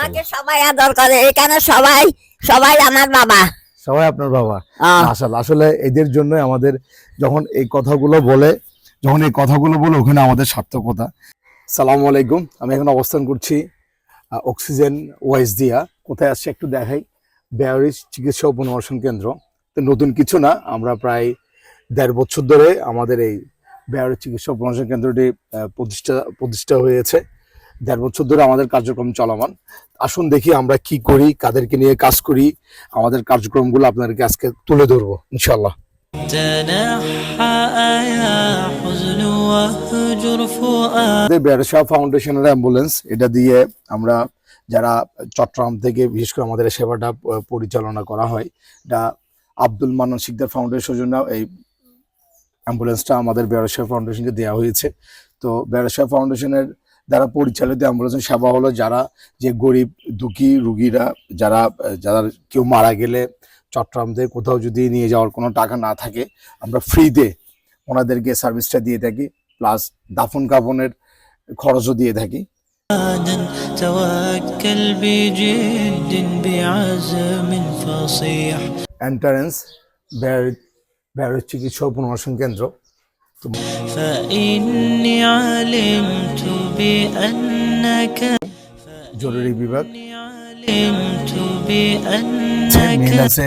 আমাকে সবাই আদর করে এখানে সবাই সবাই আমার বাবা। সবাই আপনার বাবা। আসলে আসলে এদের জন্য আমাদের যখন এই কথাগুলো বলে যখন এই কথাগুলো বলে ওখানে আমাদের সার্থকতা। সালাম আলাইকুম আমি এখন অবস্থান করছি অক্সিজেন ওয়াইস দিয়া। কোথায় আসছে একটু দেখাই। বেয়ারিজ চিকিৎসা ও পুনর্বাসন কেন্দ্র। তো নতুন কিছু না আমরা প্রায় দেড় বছর ধরে আমাদের এই বেয়ারিজ চিকিৎসা পুনর্বাসন কেন্দ্রটি প্রতিষ্ঠা প্রতিষ্ঠা হয়েছে। দেড় বছর ধরে আমাদের কার্যক্রম চলমান। আসুন দেখি আমরা কি করি, কাদেরকে নিয়ে কাজ করি, আমাদের কার্যক্রমগুলো আপনাদেরকে আজকে তুলে ধরবো ইনশাল্লাহ বেড়শাহ ফাউন্ডেশনের অ্যাম্বুলেন্স এটা দিয়ে আমরা যারা চট্টগ্রাম থেকে, বিশেষ করে আমাদের সেবাটা পরিচালনা করা হয়, এটা আব্দুল মান্নান শিকদার ফাউন্ডেশনের জন্য এই অ্যাম্বুলেন্সটা আমাদের বেড়শাহ ফাউন্ডেশনকে দেওয়া হয়েছে। তো বেড়শাহ ফাউন্ডেশনের দ্বারা পরিচালিত অ্যাম্বুলেন্স সেবা হলো যারা যে গরিব দুঃখী রুগীরা যারা যারা কেউ মারা গেলে চট্টগ্রাম থেকে কোথাও যদি নিয়ে যাওয়ার কোনো টাকা না থাকে আমরা ফ্রিতে ওনাদেরকে সার্ভিসটা দিয়ে থাকি প্লাস দাফন কাফনের খরচও দিয়ে থাকি। এন্ট্রান্স ব্যারেজ চিকিৎসা পুনর্বাসন কেন্দ্র। জরুরি বিভাগ। মেল আছে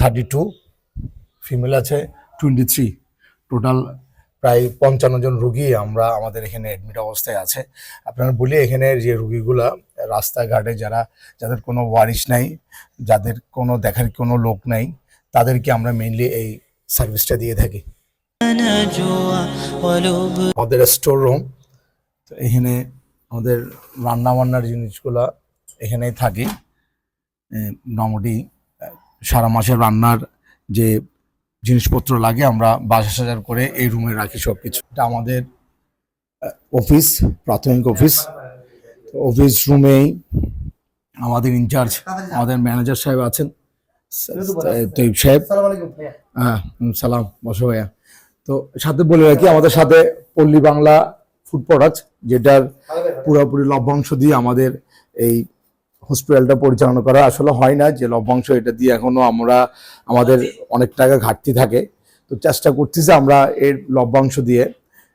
থার্টি টু ফিমেল আছে টোয়েন্টি থ্রি টোটাল প্রায় পঞ্চান্ন জন রুগী আমরা আমাদের এখানে অ্যাডমিট অবস্থায় আছে। আপনারা বলি এখানে যে রুগীগুলা রাস্তাঘাটে যারা যাদের কোনো ওয়ারিশ নাই যাদের কোনো দেখার কোনো লোক নাই তাদেরকে আমরা মেনলি এই সার্ভিসটা দিয়ে থাকি। আমাদের স্টোর রুম তো এখানে আমাদের রান্না বান্নার জিনিসগুলা এখানেই থাকে। মোটামুটি সারা মাসের রান্নার যে জিনিসপত্র লাগে আমরা বাসা সাজার করে এই রুমে রাখি সব কিছু এটা আমাদের অফিস প্রাথমিক অফিস অফিস রুমেই আমাদের ইনচার্জ আমাদের ম্যানেজার সাহেব আছেন। তৈব সাহেব। হ্যাঁ সালাম বসো ভাইয়া। তো সাথে বলে রাখি, আমাদের সাথে পল্লী বাংলা ফুড প্রোডাক্ট, যেটার পুরোপুরি লভ্যাংশ দিয়ে আমাদের এই হসপিটালটা পরিচালনা করা আসলে হয় না, যে লভ্যাংশ এটা দিয়ে এখনও আমরা, আমাদের অনেক টাকা ঘাটতি থাকে। তো চেষ্টা করতেছি আমরা এর লভ্যাংশ দিয়ে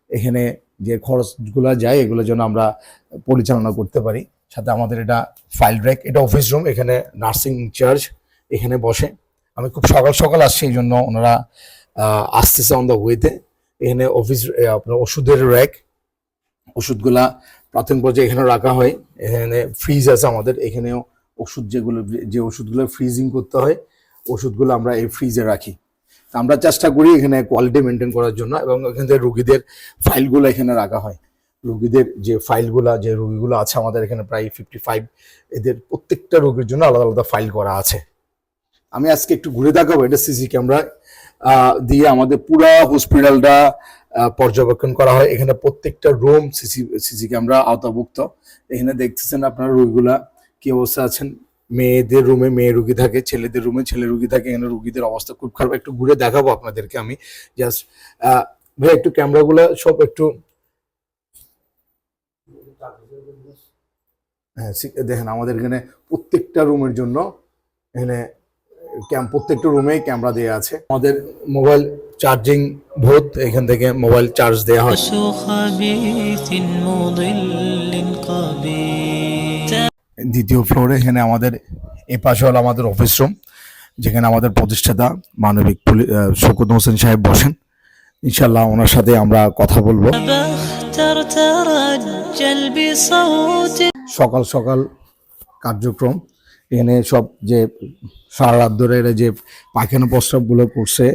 এখানে যে খরচগুলো যায়, এগুলো যেন আমরা পরিচালনা করতে পারি। সাথে আমাদের এটা ফাইল র্যাক এটা অফিস রুম এখানে নার্সিং ইনচার্জ এখানে বসে। আমি খুব সকাল সকাল আসছি, এই জন্য ওনারা আসতেছে অন দ্য ওয়েতে এখানে অফিস আপনার ওষুধের র্যাক ওষুধগুলা প্রাথমিক পর্যায়ে এখানে রাখা হয়। এখানে ফ্রিজ আছে আমাদের। এখানেও ওষুধ যেগুলো, যে ওষুধগুলো ফ্রিজিং করতে হয়, ওষুধগুলো আমরা এই ফ্রিজে রাখি। আমরা চেষ্টা করি এখানে কোয়ালিটি মেনটেন করার জন্য এবং এখান থেকে রুগীদের ফাইলগুলো এখানে রাখা হয়। রুগীদের যে ফাইলগুলো যে রুগীগুলো আছে আমাদের এখানে প্রায় ফিফটি ফাইভ এদের প্রত্যেকটা রোগীর জন্য আলাদা আলাদা ফাইল করা আছে। আমি আজকে একটু ঘুরে দেখাবো, এটা সিসি ক্যামেরা দিয়ে আমাদের পুরা হসপিটালটা পর্যবেক্ষণ করা হয়। এখানে প্রত্যেকটা রুম সিসি সিসি ক্যামেরা আওতাভুক্ত। এখানে দেখতেছেন আপনারা রোগীগুলা কি অবস্থা আছেন? মেয়েদের রুমে মেয়ে রুগী থাকে, ছেলেদের রুমে ছেলে রুগী থাকে। এখানে রুগীদের অবস্থা খুব খারাপ। একটু ঘুরে দেখাবো আপনাদেরকে আমি। জাস্ট ভাই, একটু ক্যামেরাগুলো সব একটু হ্যাঁ দেখেন আমাদের এখানে প্রত্যেকটা রুমের জন্য এখানে ক্যাম্প প্রত্যেকটা রুমেই ক্যামেরা দেওয়া আছে। আমাদের মোবাইল চার্জিং ভূত এখান থেকে মোবাইল চার্জ দেওয়া হয়। দ্বিতীয় ফ্লোরে এখানে আমাদের এ পাশে হলো আমাদের অফিস রুম যেখানে আমাদের প্রতিষ্ঠাতা মানবিক শকুত হোসেন সাহেব বসেন। ইনশাল্লাহ ওনার সাথে আমরা কথা বলব। সকাল সকাল কার্যক্রম। এখানে সব যে সারা রাত ধরে এরা যে পায়খানা প্রস্রাবগুলো করছে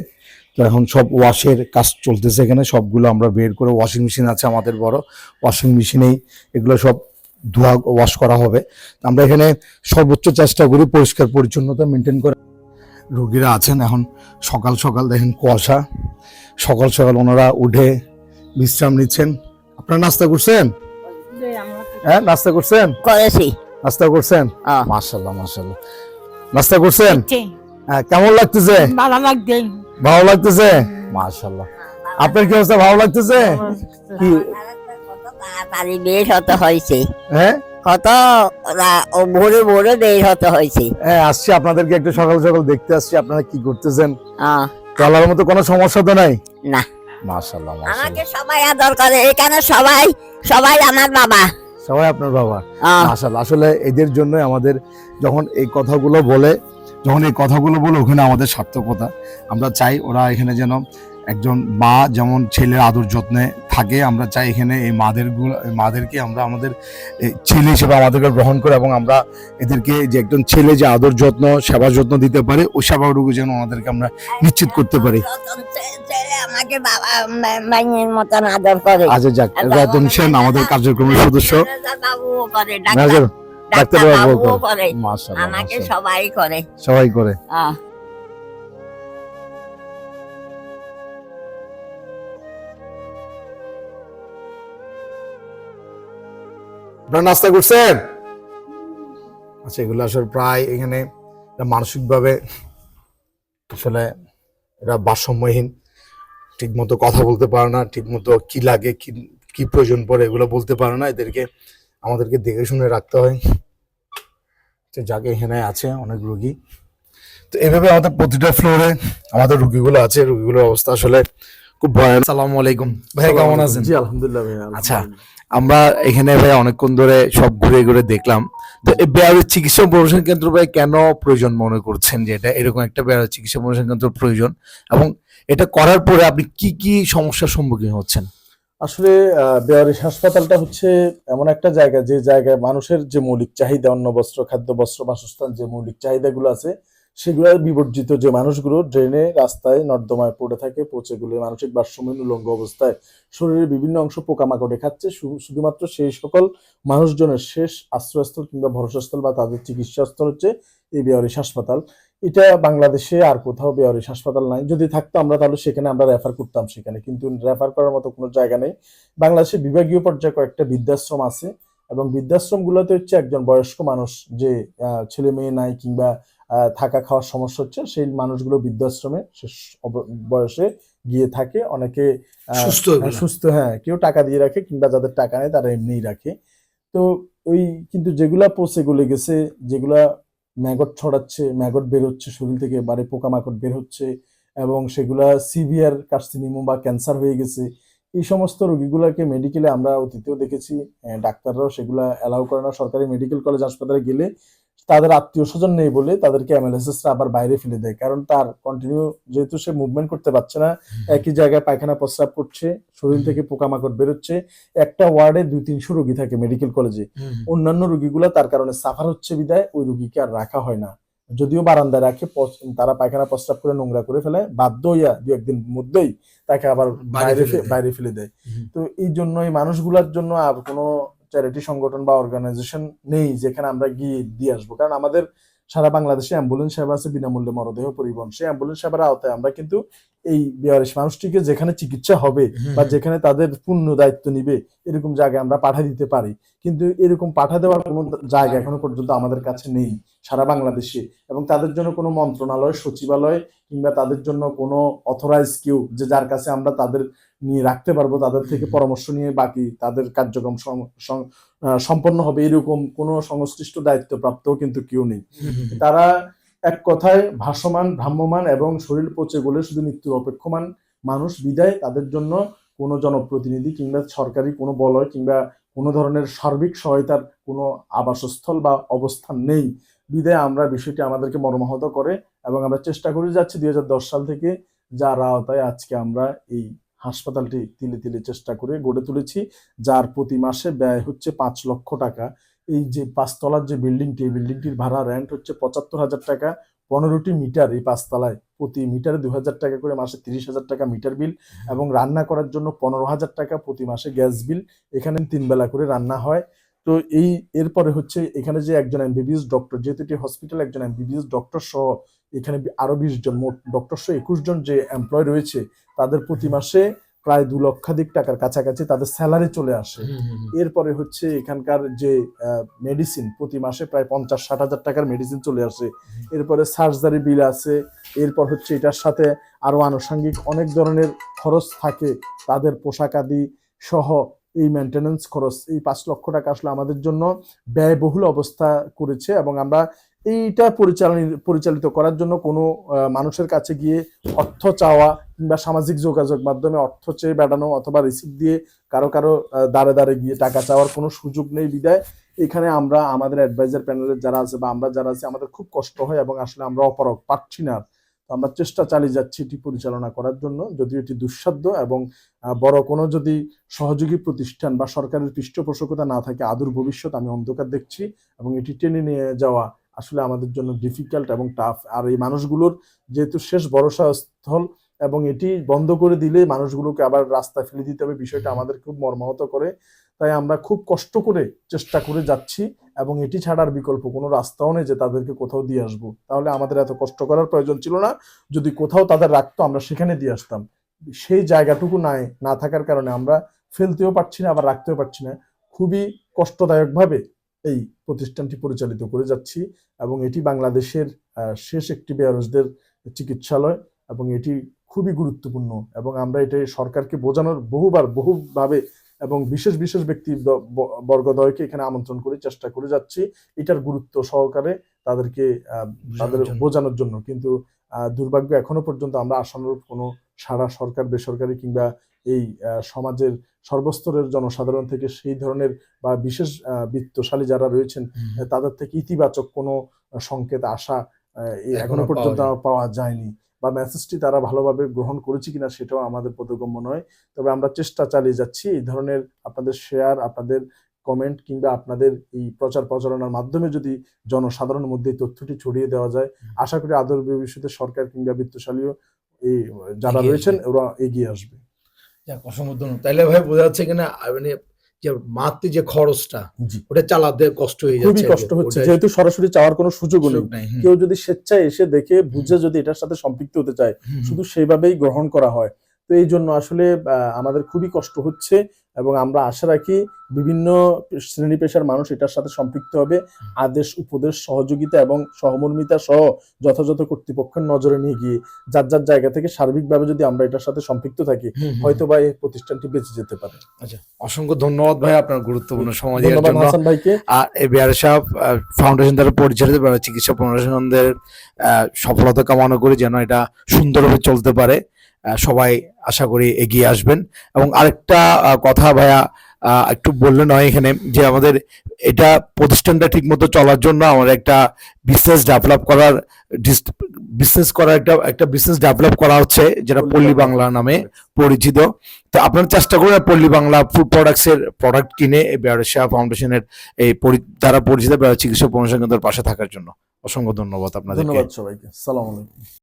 তো এখন সব ওয়াশের কাজ চলতেছে এখানে। সবগুলো আমরা বের করে ওয়াশিং মেশিন আছে আমাদের বড়। ওয়াশিং মেশিনেই এগুলো সব ধোয়া ওয়াশ করা হবে। তো আমরা এখানে সর্বোচ্চ চেষ্টা করি পরিষ্কার পরিচ্ছন্নতা মেনটেন করে। রোগীরা আছেন এখন সকাল সকাল দেখেন কুয়াশা। সকাল সকাল ওনারা উঠে বিশ্রাম নিচ্ছেন। আপনারা নাস্তা করছেন? হ্যাঁ নাস্তা করছেন? করেছি। নাস্তা করছেন? মাশাল্লাহ মাশাল্লাহ নাস্তা করছেন? কেমন লাগতেছে? ভালো লাগছে। ভালো লাগতেছে? মাশাল্লাহ আপনার কি অবস্থা ভালো লাগতেছে? কি? তাড়াতাড়ি বেশ হতে হয়েছে। হ্যাঁ? কত ভোরে ভোরে বের হতে হয়েছে। হ্যাঁ আসছি আপনাদেরকে একটু সকাল সকাল দেখতে আসছি আপনারা কি করতেছেন? আহ, চলার মতো কোনো সমস্যা তো নাই? না। মাশাল্লাহ আমাকে সবাই আদর করে এখানে সবাই সবাই আমার বাবা। সবাই আপনার বাবা। আসলে আসলে এদের জন্য আমাদের যখন এই কথাগুলো বলে যখন এই কথাগুলো বলে ওখানে আমাদের সার্থকতা। আমরা চাই ওরা এখানে যেন একজন মা যেমন ছেলের আদর যত্নে থাকে আমরা চাই এখানে এই মাদের মাদেরকে আমরা আমাদের ছেলে হিসেবে আমাদেরকে গ্রহণ করে এবং আমরা এদেরকে যে একজন ছেলে যে আদর যত্ন সেবা যত্ন দিতে পারে ওই সেবাটুকু যেন আমাদেরকে আমরা নিশ্চিত করতে পারি। রতন চে- ছেলে আমাকে বাবা মাইনের মতন আদর করে। আজ যাক রতন সেন আমাদের কার্যক্রমের সদস্য। ম্যানেজার বাবুও করে ডাক্তার ডাক্তার বাবুও করে। করে। আমাকে সবাই করে। সবাই করে। আপনারা নাস্তা করছেন? আচ্ছা এগুলো আসলে প্রায় এখানে মানসিকভাবে আসলে এরা ভারসাম্যহীন। ঠিক মতো কথা বলতে পারে না ঠিক মতো কি লাগে কি কি প্রয়োজন পড়ে এগুলো বলতে পারে না। এদেরকে আমাদেরকে দেখে শুনে রাখতে হয়। তো যাকে এখানে আছে অনেক রুগী। তো এভাবে আমাদের প্রতিটা ফ্লোরে আমাদের রুগীগুলো আছে। রুগীগুলোর অবস্থা আসলে খুব ভয়ানক। সালামু আলাইকুম। ভাই কেমন আছেন? জি আলহামদুলিল্লাহ ভাই আচ্ছা আমরা এখানে ভাই অনেকক্ষণ ধরে সব ঘুরে ঘুরে দেখলাম। তো এই বেয়ারের চিকিৎসা প্রবেশন কেন্দ্র ভাই কেন প্রয়োজন মনে করছেন যে এটা? এরকম একটা বেয়ারের চিকিৎসা প্রবেশন কেন্দ্র প্রয়োজন এবং এটা করার পরে আপনি কি কি সমস্যার সম্মুখীন হচ্ছেন? আসলে বেয়ারিশ হাসপাতালটা হচ্ছে এমন একটা জায়গা যে জায়গায় মানুষের যে মৌলিক চাহিদা অন্ন বস্ত্র খাদ্য বস্ত্র বাসস্থান যে মৌলিক চাহিদাগুলো আছে সেগুলো বিবর্জিত যে মানুষগুলো ড্রেনে রাস্তায় নর্দমায় পড়ে থাকে পচে গুলে মানসিক ভারসাম্যহীন উলঙ্গ অবস্থায় শরীরের বিভিন্ন অংশ পোকামাকড়ে খাচ্ছে। শুধুমাত্র সেই সকল মানুষজনের শেষ আশ্রয়স্থল কিংবা ভরসাস্থল বা তাদের চিকিৎসাস্থল হচ্ছে এই বেয়ারিশ হাসপাতাল। এটা বাংলাদেশে আর কোথাও বেয়ারিশ হাসপাতাল নাই। যদি থাকতো আমরা তাহলে সেখানে আমরা রেফার করতাম সেখানে, কিন্তু রেফার করার মতো কোনো জায়গা নেই। বাংলাদেশে বিভাগীয় পর্যায়ে কয়েকটা বৃদ্ধাশ্রম আছে এবং বৃদ্ধাশ্রমগুলোতে হচ্ছে একজন বয়স্ক মানুষ যে ছেলে মেয়ে নাই কিংবা থাকা খাওয়ার সমস্যা হচ্ছে সেই মানুষগুলো বৃদ্ধাশ্রমে শেষ বয়সে গিয়ে থাকে অনেকে সুস্থ হ্যাঁ। সুস্থ হ্যাঁ কেউ টাকা দিয়ে রাখে কিংবা যাদের টাকা নেই তারা এমনিই রাখে তো ওই কিন্তু যেগুলা পচে গলে গেছে যেগুলা ম্যাগট ছড়াচ্ছে ম্যাগট বের হচ্ছে শরীর থেকে বারে পোকামাকড় বের হচ্ছে এবং সেগুলা সিভিয়ার কার্সিনিমো বা ক্যান্সার হয়ে গেছে এই সমস্ত রোগীগুলোকে মেডিকেলে আমরা অতীতেও দেখেছি ডাক্তাররাও সেগুলা অ্যালাউ করে না সরকারি মেডিকেল কলেজ হাসপাতালে গেলে তাদের আত্মীয় স্বজন নেই বলে তাদেরকে এমএলএসএসরা আবার বাইরে ফেলে দেয়। কারণ তার কন্টিনিউ যেহেতু সে মুভমেন্ট করতে পারছে না একই জায়গায় পায়খানা প্রস্রাব করছে শরীর থেকে পোকামাকড় বেরোচ্ছে। একটা ওয়ার্ডে দুই তিনশো রোগী থাকে মেডিকেল কলেজে অন্যান্য রোগীগুলো তার কারণে সাফার হচ্ছে বিদায় ওই রোগীকে আর রাখা হয় না। যদিও বারান্দায় রাখে তারা পায়খানা প্রস্রাব করে নোংরা করে ফেলে বাধ্য হইয়া দু একদিন মধ্যেই তাকে আবার বাইরে বাইরে ফেলে দেয়। তো এই জন্য এই মানুষগুলোর জন্য আর কোনো চ্যারিটি সংগঠন বা অর্গানাইজেশন নেই যেখানে আমরা গিয়ে দিয়ে আসব। কারণ আমাদের সারা বাংলাদেশে অ্যাম্বুলেন্স সেবা আছে বিনামূল্যে মরদেহ পরিবহন। সেই অ্যাম্বুলেন্স সেবার আওতায় আমরা কিন্তু এই বিয়ারিশ মানুষটিকে যেখানে চিকিৎসা হবে বা যেখানে তাদের পূর্ণ দায়িত্ব নিবে এরকম জায়গায় আমরা পাঠিয়ে দিতে পারি। কিন্তু এরকম পাঠা দেওয়ার কোনো জায়গা এখনও পর্যন্ত আমাদের কাছে নেই সারা বাংলাদেশে। এবং তাদের জন্য কোনো মন্ত্রণালয় সচিবালয় কিংবা তাদের জন্য কোনো অথরাইজ কেউ যে যার কাছে আমরা তাদের নিয়ে রাখতে পারব তাদের থেকে পরামর্শ নিয়ে বাকি তাদের কার্যক্রম সম্পন্ন হবে এরকম কোনো সংশ্লিষ্ট দায়িত্বপ্রাপ্তও কিন্তু কেউ নেই। তারা এক কথায় ভাসমান ভ্রাম্যমান এবং শরীর পচে গলে শুধু মৃত্যুর অপেক্ষমান মানুষ। বিদায় তাদের জন্য কোনো জনপ্রতিনিধি কিংবা সরকারি কোনো বলয় কিংবা কোনো ধরনের সার্বিক সহায়তার কোনো আবাসস্থল বা অবস্থান নেই। বিদায় আমরা বিষয়টি আমাদেরকে মর্মাহত করে এবং আমরা চেষ্টা করে যাচ্ছি দুই হাজার দশ সাল থেকে যার আওতায় আজকে আমরা এই হাসপাতালটি তিলে তিলে চেষ্টা করে গড়ে তুলেছি, যার প্রতি মাসে ব্যয় হচ্ছে পাঁচ লক্ষ টাকা। এই যে পাঁচতলার যে বিল্ডিংটি, এই বিল্ডিংটির ভাড়া রেন্ট হচ্ছে পঁচাত্তর হাজার টাকা, পনেরোটি মিটার এই পাঁচতলায়। প্রতি মিটারে দু হাজার টাকা করে মাসে তিরিশ হাজার টাকা মিটার বিল এবং রান্না করার জন্য পনেরো হাজার টাকা প্রতি মাসে গ্যাস বিল। এখানে তিন বেলা করে রান্না হয়। তো এই এরপরে হচ্ছে এখানে যে একজন এমবিবিএস ডক্টর যেহেতু এটি হসপিটাল একজন এমবিবিএস ডক্টর সহ এখানে আরও বিশ জন মোট ডক্টর সহ একুশ জন যে এমপ্লয় রয়েছে তাদের প্রতি মাসে প্রায় দু লক্ষাধিক টাকার কাছাকাছি তাদের স্যালারি চলে আসে। এরপরে হচ্ছে এখানকার যে মেডিসিন প্রতি মাসে প্রায় পঞ্চাশ ষাট হাজার টাকার মেডিসিন চলে আসে। এরপরে সার্জারি বিল আছে। এরপর হচ্ছে এটার সাথে আরও আনুষঙ্গিক অনেক ধরনের খরচ থাকে তাদের পোশাক আদি সহ এই মেনটেনেন্স খরচ। এই পাঁচ লক্ষ টাকা আসলে আমাদের জন্য ব্যয়বহুল অবস্থা করেছে এবং আমরা এইটা পরিচালনা, পরিচালিত করার জন্য কোনো মানুষের কাছে গিয়ে অর্থ চাওয়া কিংবা সামাজিক যোগাযোগ মাধ্যমে অর্থ চেয়ে বেড়ানো অথবা রিসিপ্ট দিয়ে কারও কারও দাঁড়ে দাঁড়ে গিয়ে টাকা চাওয়ার কোনো সুযোগ নেই বিদায়। এখানে আমরা আমাদের অ্যাডভাইজার প্যানেলের যারা আছে বা আমরা যারা আছি, আমাদের খুব কষ্ট হয় এবং আসলে আমরা অপারক পারছি না আমরা চেষ্টা চালিয়ে যাচ্ছি এটি পরিচালনা করার জন্য। যদিও এটি দুঃসাধ্য এবং বড় কোনো যদি সহযোগী প্রতিষ্ঠান বা সরকারের পৃষ্ঠপোষকতা না থাকে, আদুর ভবিষ্যৎ আমি অন্ধকার দেখছি এবং এটি টেনে নিয়ে যাওয়া আসলে আমাদের জন্য ডিফিকাল্ট এবং টাফ আর এই মানুষগুলোর যেহেতু শেষ ভরসা স্থল এবং এটি বন্ধ করে দিলে মানুষগুলোকে আবার রাস্তায় ফেলে দিতে হবে। বিষয়টা আমাদের খুব মর্মাহত করে। তাই আমরা খুব কষ্ট করে চেষ্টা করে যাচ্ছি এবং এটি ছাড়ার বিকল্প কোনো রাস্তাও নেই যে তাদেরকে কোথাও দিয়ে আসব। তাহলে আমাদের এত কষ্ট করার প্রয়োজন ছিল না। যদি কোথাও তাদের রাখতো, আমরা সেখানে দিয়ে আসতাম। সেই জায়গাটুকু নাই, না থাকার কারণে আমরা ফেলতেও পারছি না, আবার রাখতেও পারছি না। খুবই কষ্টদায়কভাবে এই প্রতিষ্ঠানটি পরিচালিত করে যাচ্ছি এবং এটি বাংলাদেশের শেষ একটি বেয়ারসদের চিকিৎসালয় এবং এটি খুবই গুরুত্বপূর্ণ এবং আমরা এটা সরকারকে বোঝানোর বহুবার বহুভাবে এবং বিশেষ বিশেষ ব্যক্তি বর্গদয়কে এখানে আমন্ত্রণ করে চেষ্টা করে যাচ্ছি। এটার গুরুত্ব সহকারে তাদেরকে তাদের বোঝানোর জন্য। কিন্তু দুর্ভাগ্য এখনও পর্যন্ত আমরা আশানুরূপ কোনো সারা সরকার বেসরকারি কিংবা এই সমাজের সর্বস্তরের জনসাধারণ থেকে সেই ধরনের বা বিশেষ বিত্তশালী যারা রয়েছেন তাদের থেকে ইতিবাচক কোনো সংকেত আসা এখনও পর্যন্ত পাওয়া যায়নি। বা মেসেজটি তারা ভালোভাবে গ্রহণ করেছে কিনা সেটাও আমাদের বোধগম্য নয়। তবে আমরা চেষ্টা চালিয়ে যাচ্ছি এই ধরনের আপনাদের শেয়ার আপনাদের কমেন্ট কিংবা আপনাদের এই প্রচার প্রচারণার মাধ্যমে যদি জনসাধারণের মধ্যে এই তথ্যটি ছড়িয়ে দেওয়া যায় আশা করি আদর ভবিষ্যতে সরকার কিংবা বিত্তশালীও এই যারা রয়েছেন ওরা এগিয়ে আসবে। যাক, অসংখ্য ধন্যবাদ তাইলে ভাই বোঝা যাচ্ছে কিনা? মানে যে মারতে যে খরচটা ওটা চালাতে কষ্ট হয়ে যাচ্ছে খুবই কষ্ট হচ্ছে। যেহেতু সরাসরি চাওয়ার কোনো সুযোগ নেই কেউ যদি স্বেচ্ছায় এসে দেখে বুঝে যদি এটার সাথে সম্পৃক্ত হতে চায়। শুধু সেইভাবেই গ্রহণ করা হয়। তো এই জন্য আসলে আহ, আমাদের খুবই কষ্ট হচ্ছে এবং আমরা আশা রাখি বিভিন্ন শ্রেণি পেশার মানুষ এটার সাথে সম্পৃক্ত হবে। আদেশ উপদেশ সহযোগিতা এবং সহমর্মিতা সহ যথাযথ কর্তৃপক্ষের নজরে নিয়ে গিয়ে যার যার জায়গা থেকে সার্বিকভাবে যদি আমরা এটার সাথে সম্পৃক্ত থাকি হয়তো বা এই প্রতিষ্ঠানটি বেঁচে যেতে পারে। আচ্ছা অসংখ্য ধন্যবাদ ভাই আপনার গুরুত্বপূর্ণ সময় দেওয়ার জন্য। হাসান ভাইকে। আর এই বিহার সাহ ফাউন্ডেশন দ্বারা পরিচালিত চিকিৎসা প্রশাসনদের সফলতা কামনা করি যেন এটা সুন্দরভাবে চলতে পারে। সবাই আশা করি এগিয়ে আসবেন। এবং আরেকটা কথা ভাইয়া একটু বললেন হয় এখানে যে আমাদের এটা প্রতিষ্ঠানটা ঠিক মতো চলার জন্য আমাদের একটা বিজনেস ডেভেলপ করার বিজনেস করার একটা একটা বিজনেস ডেভেলপ করা হচ্ছে যেটা পল্লী বাংলা। নামে পরিচিত। তো আপনারা চেষ্টা করুন পল্লী বাংলা ফুড প্রোডাক্টস এর প্রোডাক্ট কিনে এই বেয়ারশা ফাউন্ডেশনের এই পরি- দ্বারা পরিচিত চিকিৎসা প্রশাসন কেন্দ্রের পাশে থাকার জন্য। অসংখ্য ধন্যবাদ আপনাদের ধন্যবাদ সবাইকে। সালাম আলাইকুম।